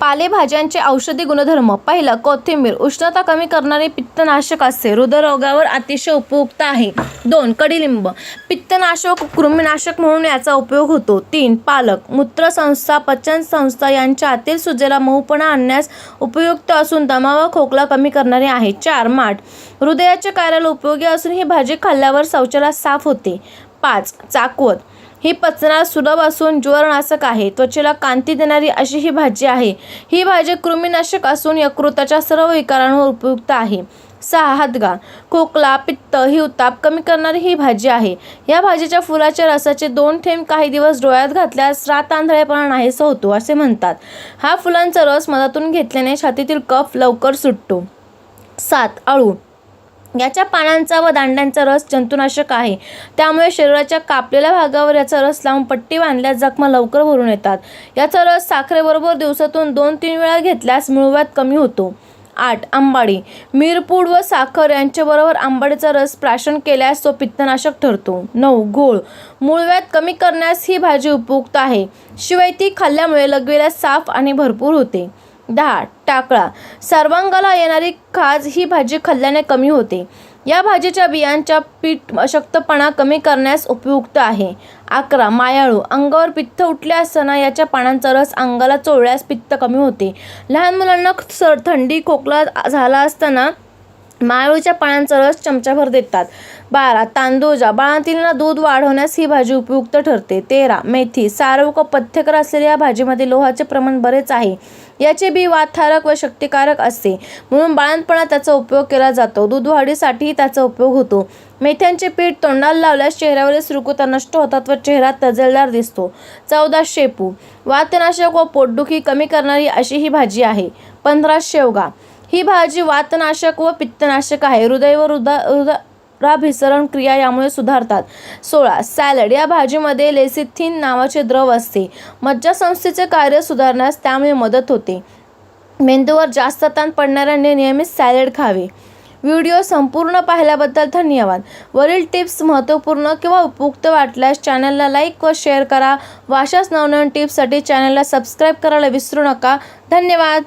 पालेभाज्यांचे औषधी गुणधर्म. पहिलं कोथिंबीर. उष्णता कमी करणारे पित्तनाशक असते. हृदयरोगावर अतिशय उपयुक्त आहे. दोन कडुलिंब. पित्तनाशक कृमीनाशक म्हणून याचा उपयोग होतो. तीन पालक. मूत्रसंस्था पचन संस्था यांच्या आतील सुजेला मऊपणा आणण्यास उपयुक्त असून दमा व खोकला कमी करणारे आहे. चार माठ. हृदयाच्या कार्याला उपयोगी असून ही भाजी खाल्ल्यावर शौचाला साफ होते. पाच चाकवत. ही पचनास सुलभ असून ज्वरनाशक आहे. त्वचेला कांती देणारी अशी ही भाजी आहे. ही भाजी कृमीनाशक असून यकृताच्या सर्व विकारांवर उपयुक्त आहे. सहा हादगा खोकला पित्त ही उताप कमी करणारी ही भाजी आहे. या भाजीच्या फुलाच्या रसाचे दोन थेंब काही दिवस डोळ्यात घातल्यास रात आंधळेपणा नाहीसा होतो असे म्हणतात. हा फुलांचा रस मधातून घेतल्याने छातीतील कफ लवकर सुटतो. सात अळू. याच्या पानांचा व दांड्यांचा रस जंतुनाशक आहे. त्यामुळे शरीराच्या कापलेल्या भागावर याचा रस लावून पट्टी बांधल्यास जखमा लवकर भरून येतात. याचा रस साखरेबरोबर दिवसातून दोन तीन वेळा घेतल्यास मिळव्यात कमी होतो. आठ. आंबाडी. मिरपूड व साखर यांच्याबरोबर आंबाडीचा रस प्राशन केल्यास तो पित्तनाशक ठरतो. नऊ. गोळ. मूळव्यात कमी करण्यास ही भाजी उपयुक्त आहे. शिवाय ती खाल्ल्यामुळे लगवेला साफ आणि भरपूर होते. दहा टाकळा सर्वांगाला येणारी खाज ही भाजी खाल्ल्याने कमी होते. या भाजीच्या बियांच्या पीठ अशक्तपणा कमी करण्यास उपयुक्त आहे. अकरा मायाळू अंगावर पित्त उठले असताना याच्या पानांचा रस अंगाला चोळल्यास पित्त कमी होते. लहान मुलांना सर थंडी खोकला झाला असताना माळूच्या पानांचा रस चमचाभर देतात. बारा तांदूळजा बाळांतीला दूध वाढवण्यास ही भाजी उपयुक्त ठरते. तेरा मेथी सारव व पथ्यकर असलेल्या या भाजीमध्ये लोहाचे प्रमाण बरेच आहे. याचे बी वातधारक व शक्तिकारक असते. म्हणून बाळंतपणा त्याचा उपयोग केला जातो. दूध वाढीसाठीही त्याचा उपयोग होतो. मेथ्यांचे पीठ तोंडाला लावल्यास चेहऱ्यावरील सुरकुता नष्ट होतात व चेहरा तजेलदार दिसतो. चौदा शेपू. वातनाशक व पोटदुखी कमी करणारी अशी ही भाजी आहे. पंधरा शेवगा. ही भाजी वातनाशक व पित्तनाशक आहे. हृदय व हृदय हृदयाभिसरण क्रिया यामुळे सुधारतात. सोळा सॅलड. या भाजीमध्ये लेसिथिन नावाचे द्रव असते. मज्जासंस्थेचे कार्य सुधारण्यास त्यामुळे मदत होते. मेंदूवर जास्त ताण पडणाऱ्यांनी नियमित सॅलड खावे. व्हिडिओ संपूर्ण पाहिल्याबद्दल धन्यवाद. वरील टिप्स महत्त्वपूर्ण किंवा उपयुक्त वाटल्यास चॅनलला लाईक व शेअर करा. व अशाच नवनवीन टिप्ससाठी चॅनलला सबस्क्राईब करायला विसरू नका. धन्यवाद.